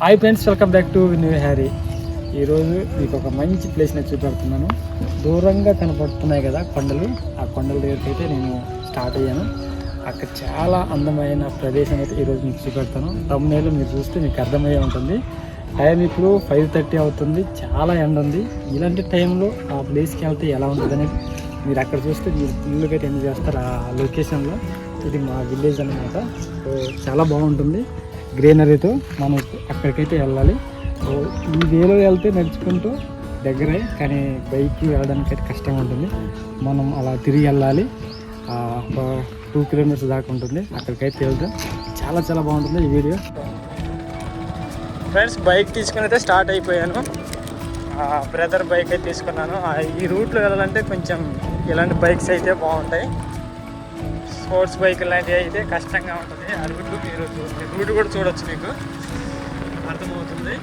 Hi friends welcome back to new Harry ఈరోజు మీకు ఒక మంచి ప్లేస్ని చూపెడుతున్నాను. దూరంగా కనపడుతున్నాయి కదా కొండలు. ఆ కొండల దగ్గరికి అయితే నేను స్టార్ట్ అయ్యాను. అక్కడ చాలా అందమైన ప్రదేశం అయితే ఈరోజు మీకు చూపెడతాను. తమ్ముళ్ళు మీరు చూస్తే మీకు అర్థమయ్యే ఉంటుంది. టైం ఇప్పుడు ఫైవ్ థర్టీ అవుతుంది. చాలా ఎండ ఉంది. ఇలాంటి టైంలో ఆ ప్లేస్కి వెళ్తే ఎలా ఉంటుంది మీరు అక్కడ చూస్తే మీరు ఫుల్గా అయితే ఎంజాయ్ చేస్తారు ఆ లొకేషన్లో ఇది మా విలేజ్ అనమాట సో చాలా బాగుంటుంది. గ్రీనరీతో మనం అక్కడికైతే వెళ్ళాలి. ఈ వేలో వెళ్తే నడుచుకుంటూ దగ్గరే కానీ బైక్ వెళ్ళడానికి అయితే కష్టంగా ఉంటుంది. మనం అలా తిరిగి వెళ్ళాలి. ఒక టూ కిలోమీటర్స్ దాకా ఉంటుంది. అక్కడికైతే వెళ్తాం చాలా చాలా బాగుంటుంది ఈ వీడియో. ఫ్రెండ్స్ బైక్ తీసుకుని అయితే స్టార్ట్ అయిపోయాను. బ్రదర్ బైక్ అయితే తీసుకున్నాను. ఈ రూట్లో వెళ్ళాలంటే కొంచెం ఇలాంటి బైక్స్ అయితే బాగుంటాయి. స్పోర్ట్స్ బైక్ లాంటివి అయితే కష్టంగా ఉంటుంది. ఆ మీరు రూట్ కూడా చూడొచ్చు మీకు. అర్థమవుతుంది.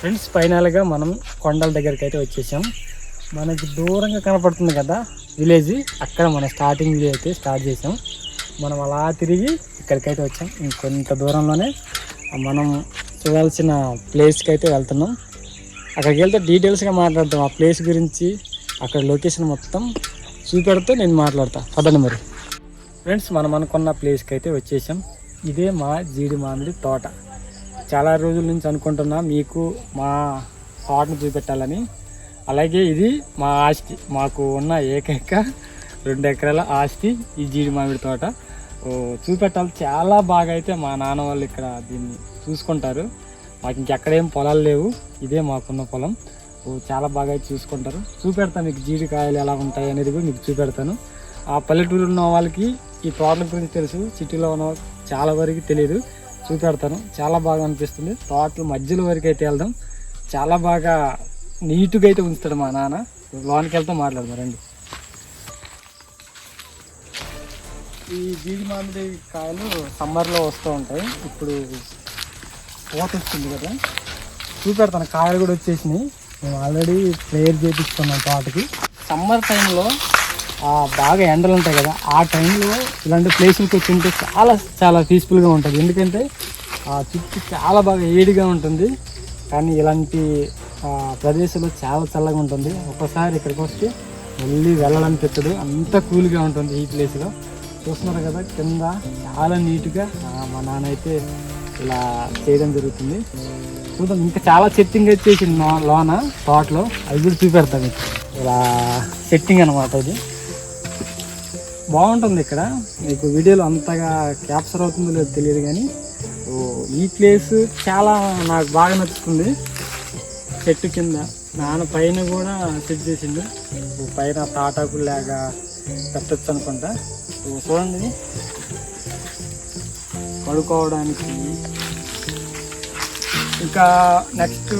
ఫ్రెండ్స్ ఫైనల్గా మనం కొండల దగ్గరికి అయితే వచ్చేసాం. మనకి దూరంగా కనపడుతుంది కదా విలేజ్ అక్కడ మనం స్టార్టింగ్ అయితే స్టార్ట్ చేసాం. మనం అలా తిరిగి ఇక్కడికైతే వచ్చాం. ఇంకొంత దూరంలోనే మనం చూడాల్సిన ప్లేస్కి అయితే వెళ్తున్నాం. అక్కడికి వెళ్తే డీటెయిల్స్గా మాట్లాడతాం. ఆ ప్లేస్ గురించి అక్కడ లొకేషన్ మొత్తం చూపెడితే నేను మాట్లాడతా. పదండి మరి. ఫ్రెండ్స్ మనం అనుకున్న ప్లేస్కి అయితే వచ్చేసాం. ఇదే మా జీడి మామిడి తోట. చాలా రోజుల నుంచి అనుకుంటున్నా మీకు మా తోటను చూపెట్టాలని. అలాగే ఇది మా ఆస్తి. మాకు ఉన్న ఏకైక రెండు ఎకరాల ఆస్తి ఈ జీడి మామిడి తోట. ఓ, చూపెట్టాలి. చాలా బాగా అయితే మా నాన్న వాళ్ళు ఇక్కడ దీన్ని చూసుకుంటారు. మాకు ఇంకెక్కడేం పొలాలు లేవు. ఇదే మాకున్న పొలం. ఓ, చాలా బాగా అయితే చూసుకుంటారు. చూపెడతాను మీకు జీడికాయలు ఎలా ఉంటాయి అనేది కూడా మీకు చూపెడతాను. ఆ పల్లెటూరు ఉన్న వాళ్ళకి ఈ తోటల గురించి తెలుసు. సిటీలో ఉన్న చాలా వరకు తెలియదు. చూపెడతాను. చాలా బాగా అనిపిస్తుంది. తోటల మధ్యలో వరకు అయితే వెళ్దాం. చాలా బాగా నీట్గా అయితే ఉంచుతాడు మా నాన్న. లోనికి వెళ్తాం మాట్లాడదాం రండి. ఈ బీడి మామిడి కాయలు సమ్మర్లో వస్తూ ఉంటాయి. ఇప్పుడు పూత వచ్చింది కదా. చూపెడతాను. కాయలు కూడా వచ్చేసినాయి. మేము ఆల్రెడీ ప్రేయర్ చేపించుకున్నాం తోటకి. సమ్మర్ టైంలో బాగా ఎండలు ఉంటాయి కదా ఆ టైంలో ఇలాంటి ప్లేసులకి వచ్చి ఉంటే చాలా చాలా పీస్ఫుల్గా ఉంటుంది. ఎందుకంటే ఆ చుట్టూ చాలా బాగా వేడిగా ఉంటుంది. కానీ ఇలాంటి ప్రదేశంలో చాలా చల్లగా ఉంటుంది. ఒకసారి ఇక్కడికి వస్తే మళ్ళీ వెళ్ళాలనిపించదు అంత కూల్గా ఉంటుంది ఈ ప్లేస్లో చూస్తున్నారు కదా కింద చాలా నీట్గా మా నాన్న అయితే ఇలా చేయడం జరుగుతుంది. చూద్దాం ఇంకా చాలా సెట్టింగ్ అయితే లోన తోటలో అవి కూడా చూపెడతాం ఇలా సెట్టింగ్ అనమాట ఇది బాగుంటుంది ఇక్కడ. మీకు వీడియోలో అంతగా క్యాప్చర్ అవుతుందో లేదో తెలియదు కానీ ఈ ప్లేస్ చాలా నాకు బాగా నచ్చుతుంది. చెట్టు కింద. నాన్న పైన కూడా సెట్ చేసిండు. పైన తాటాకులు లేక పెట్టచ్చు అనుకుంటా చూడండి. పడుకోవడానికి. ఇంకా నెక్స్ట్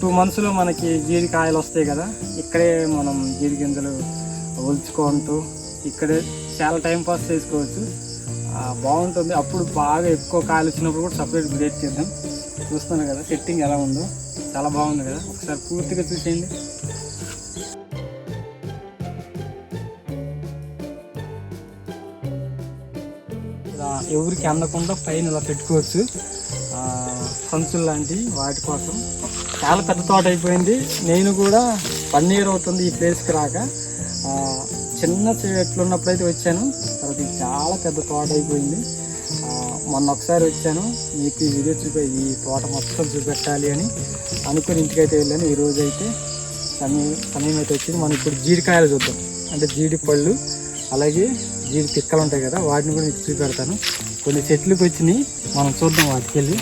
టూ మంత్స్లో మనకి జీడికాయలు వస్తాయి కదా. ఇక్కడే మనం జీడి గింజలు ఒలుచుకుంటూ ఇక్కడే చాలా టైం పాస్ చేసుకోవచ్చు. బాగుంటుంది. అప్పుడు బాగా ఎక్కువ కాయలు వచ్చినప్పుడు కూడా సపరేట్ బ్రేక్ చేద్దాం. చూస్తాను కదా సెట్టింగ్ ఎలా ఉందో. చాలా బాగుంది కదా. ఒకసారి పూర్తిగా చూసేయండి. ఇలా ఎవరికి అందకుండా పైన ఇలా పెట్టుకోవచ్చు. సంచులు లాంటివి వాటి కోసం. చాలా పెద్ద తోట అయిపోయింది. నేను కూడా వన్ ఇయర్ అవుతుంది ఈ ప్లేస్కి రాక. చిన్న చెట్లు ఉన్నప్పుడైతే వచ్చాను తర్వాత ఇది చాలా పెద్ద తోట అయిపోయింది మొన్న ఒకసారి వచ్చాను. మీకు ఈ వీడియో చూపే ఈ తోట మొత్తం చూపెట్టాలి అని అనుకుని ఇంటికైతే వెళ్ళాను. ఈ అయితే సమయం సమయం అయితే వచ్చింది. మనం ఇప్పుడు జీడికాయలు చూద్దాం. అంటే జీడి పళ్ళు అలాగే జీడి పిక్కలు ఉంటాయి కదా వాటిని కూడా మీకు చూపెడతాను. కొన్ని చెట్లకు వచ్చినాయి. మనం చూద్దాం వాటికి వెళ్ళి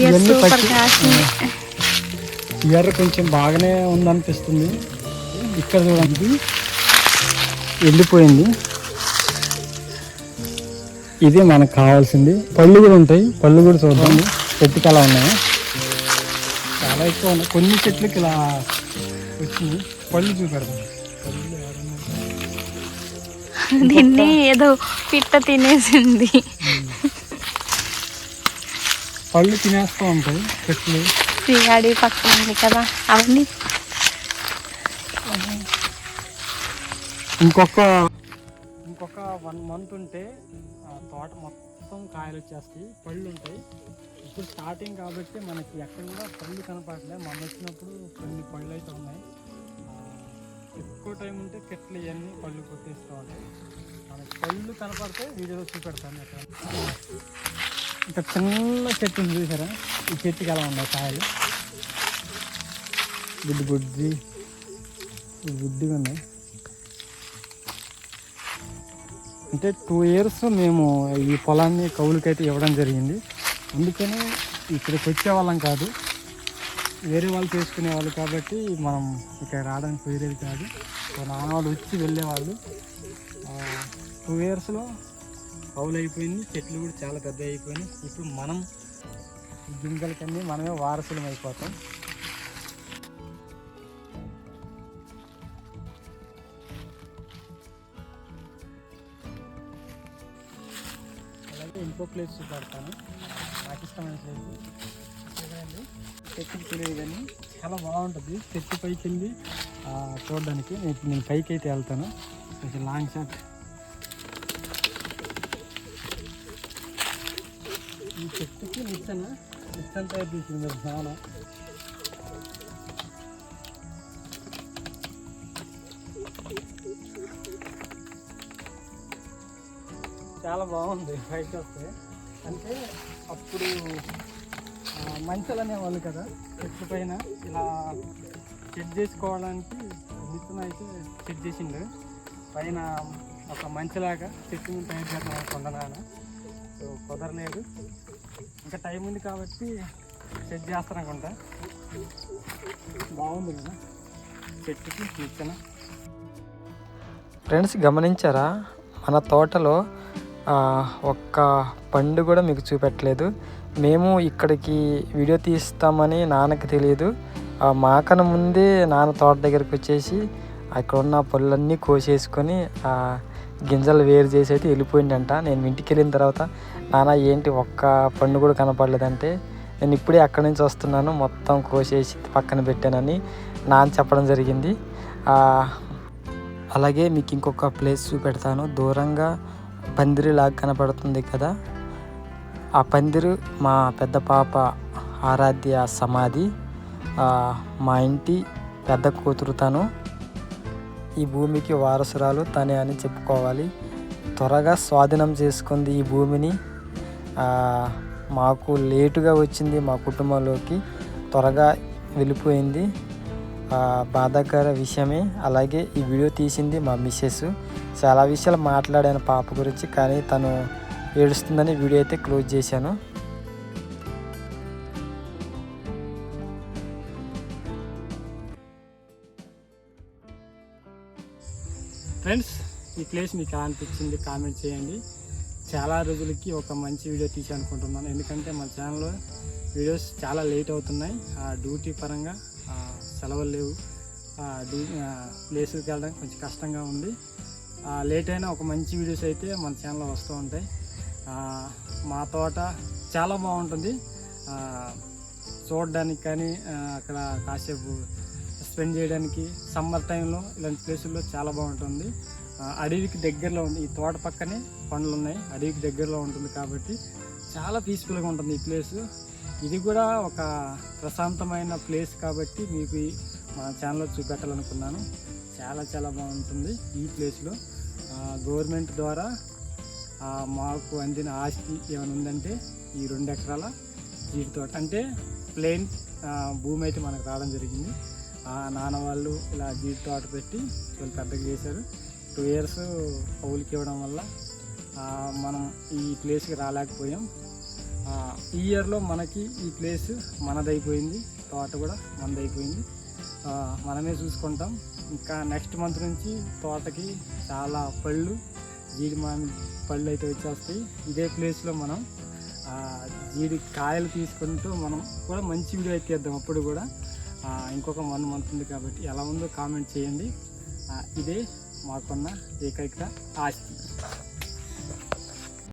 సూపర్ పచ్చి- కాసింది ఎర్ర కొంచెం బాగానే ఉందనిపిస్తుంది. ఇక్కడ చూడండి. వెళ్ళిపోయింది ఇది మనకు కావాల్సింది. పళ్ళు కూడా ఉంటాయి. పళ్ళు కూడా చూద్దాం చెట్టుకి అలా ఉన్నాయి. చాలా ఎక్కువ ఉన్నాయి. కొన్ని చెట్లకి ఇలా వచ్చింది. పళ్ళు చూపెడతాం దీన్ని ఏదో పిట్ట తినేసింది. పళ్ళు తినేస్తూ ఉంటాయి చెట్లు. అడవి పక్కన ఉంది కదా అవన్నీ. ఇంకొక ఇంకొక వన్ మంత్ ఉంటే ఆ తోట మొత్తం కాయలు వచ్చేస్తాయి పళ్ళు ఉంటాయి. ఇప్పుడు స్టార్టింగ్ కాబట్టి మనకి ఎక్కడ కూడా పళ్ళు కనపడలే మొన్న వచ్చినప్పుడు కొన్ని పళ్ళు అయితే ఉన్నాయి. ఎక్కువ టైం ఉంటే చెట్లు ఇవన్నీ పళ్ళు కొట్టేస్తూ ఉంటాయి మనకి పళ్ళు కనపడితే వీడియోలో చూపెడతాను అక్కడ ఇక్కడ చిన్న చెట్టు ఉంది చూసారా? ఈ చెట్టుకి ఎలా ఉన్నాయి కాయలు? గుడ్డి బుడ్డి గుడ్డిగా ఉన్నాయి. అంటే టూ ఇయర్స్ మేము ఈ పొలాన్ని కౌలుకైతే ఇవ్వడం జరిగింది. అందుకని ఇక్కడికి వచ్చేవాళ్ళం కాదు. వేరే వాళ్ళు చేసుకునే వాళ్ళు కాబట్టి మనం ఇక్కడ రావడానికి కుదిరేది కాదు. సో నాన్న వాళ్ళు వచ్చి వెళ్ళేవాళ్ళు టూ ఇయర్స్లో కౌలు అయిపోయింది చెట్లు కూడా చాలా పెద్ద అయిపోయినాయి ఇప్పుడు మనం గింజలకన్నీ మనమే వారసులం అయిపోతాం. అలాగే ఇంకో ప్లేస్ చూపెడతాను. నాకు ఇష్టమైన ప్లేస్. చూడండి చెట్టుకి తెలియదు కానీ చాలా బాగుంటుంది. చెట్టు పైకి వెళ్ళి చూడడానికి. నేను ఇప్పుడు నేను పైకి అయితే వెళ్తాను. కొంచెం లాంగ్ షాట్. ఈ చెట్టుకి మిషన్ నిచ్చెన తయారు చేసింది మీరు చాలా చాలా బాగుంది బయట వస్తే. అంటే అప్పుడు మంచలు అనేవాళ్ళు కదా చెట్టు పైన ఇలా చెక్ చేసుకోవడానికి మిషన్ అయితే చెక్ చేసిండు. పైన ఒక మంచిలాగా చెట్టు తయారు చేద్దాం అనుకుంటున్నాను సో కుదరలేదు. ఇంకా టైం ఉంది కాబట్టి సెట్ చేస్తారనుకుంటా బాగుంది కదా? చెట్టుకి నిచ్చెన ఫ్రెండ్స్ గమనించారా? మన తోటలో ఒక్క పండు కూడా మీకు చూపెట్టలేదు. మేము ఇక్కడికి వీడియో తీస్తామని నాన్నకి తెలియదు. మాకన ముందే నాన్న తోట దగ్గరికి వచ్చేసి అక్కడ ఉన్న పళ్ళన్నీ కోసేసుకొని గింజలు వేరు చేసి అయితే వెళ్ళిపోయిందంట. నేను ఇంటికి వెళ్ళిన తర్వాత నాన్న ఏంటి ఒక్క పండు కూడా కనపడలేదంటే నేను ఇప్పుడే అక్కడి నుంచి వస్తున్నాను మొత్తం కోసేసి పక్కన పెట్టానని నాన్న చెప్పడం జరిగింది. అలాగే మీకు ఇంకొక ప్లేస్ చూపెడతాను. దూరంగా పందిరిలాగా కనపడుతుంది కదా. ఆ పందిరు మా పెద్ద పాప ఆరాధ్య సమాధి. మా ఇంటి పెద్ద కూతురు తను. ఈ భూమికి వారసురాలు తనే అని చెప్పుకోవాలి. త్వరగా స్వాధీనం చేసుకుంది ఈ భూమిని. మాకు లేటుగా వచ్చింది మా కుటుంబంలోకి. త్వరగా వెళ్ళిపోయింది. బాధాకర విషయమే. అలాగే ఈ వీడియో తీసింది మా మిస్సెస్. చాలా విషయాలు మాట్లాడాను పాప గురించి కానీ తను ఏడుస్తుందని వీడియో అయితే క్లోజ్ చేశాను. ఫ్రెండ్స్ ఈ ప్లేస్ మీకు ఎలా అనిపించింది? కామెంట్ చేయండి. చాలా రోజులకి ఒక మంచి వీడియో తీసి అనుకుంటున్నాను ఎందుకంటే మన ఛానల్లో వీడియోస్ చాలా లేట్ అవుతున్నాయి. ఆ డ్యూటీ పరంగా సెలవులు లేవు. ఆ, డ్యూ ప్లేస్కి వెళ్ళడానికి కొంచెం కష్టంగా ఉంది. లేట్ అయినా ఒక మంచి వీడియోస్ అయితే మన ఛానల్లో వస్తూ ఉంటాయి. మా తోట చాలా బాగుంటుంది. చూడడానికి కానీ అక్కడ కాసేపు స్పెండ్ చేయడానికి సమ్మర్ టైంలో ఇలాంటి ప్లేసుల్లో చాలా బాగుంటుంది. అడవికి దగ్గరలో ఉంది. ఈ తోట పక్కనే పండ్లు ఉన్నాయి. అడవికి దగ్గరలో ఉంటుంది కాబట్టి చాలా పీస్ఫుల్గా ఉంటుంది ఈ ప్లేస్. ఇది కూడా ఒక ప్రశాంతమైన ప్లేస్ కాబట్టి మీకు మా ఛానల్లో చూపెట్టాలనుకున్నాను. చాలా చాలా బాగుంటుంది ఈ ప్లేస్లో. గవర్నమెంట్ ద్వారా మాకు అందిన ఆస్తి ఏమైనా ఉందంటే ఈ రెండు ఎకరాల జీడి తోట. అంటే ప్లేన్ భూమి అయితే మనకు రావడం జరిగింది. నాన్న వాళ్ళు ఇలా జీడి తోట పెట్టి వాళ్ళు పెద్దగా చేశారు. టూ ఇయర్స్ కౌలుకి ఇవ్వడం వల్ల మనం ఈ ప్లేస్కి రాలేకపోయాం. ఈ ఇయర్లో మనకి ఈ ప్లేస్ మనదైపోయింది. తోట కూడా మనదైపోయింది. మనమే చూసుకుంటాం. ఇంకా నెక్స్ట్ మంత్ నుంచి తోటకి చాలా పళ్ళు జీడి మామిడి పళ్ళు అయితే వచ్చేస్తాయి. ఇదే ప్లేస్లో మనం జీడి కాయలు తీసుకుంటూ మనం కూడా మంచి వీడియో అయితే అప్పుడు కూడా. ఇంకొక వన్ మంత్ ఉంది కాబట్టి ఎలా ఉందో కామెంట్ చేయండి. ఇదే మాకున్న ఏకైక ఆస్తి.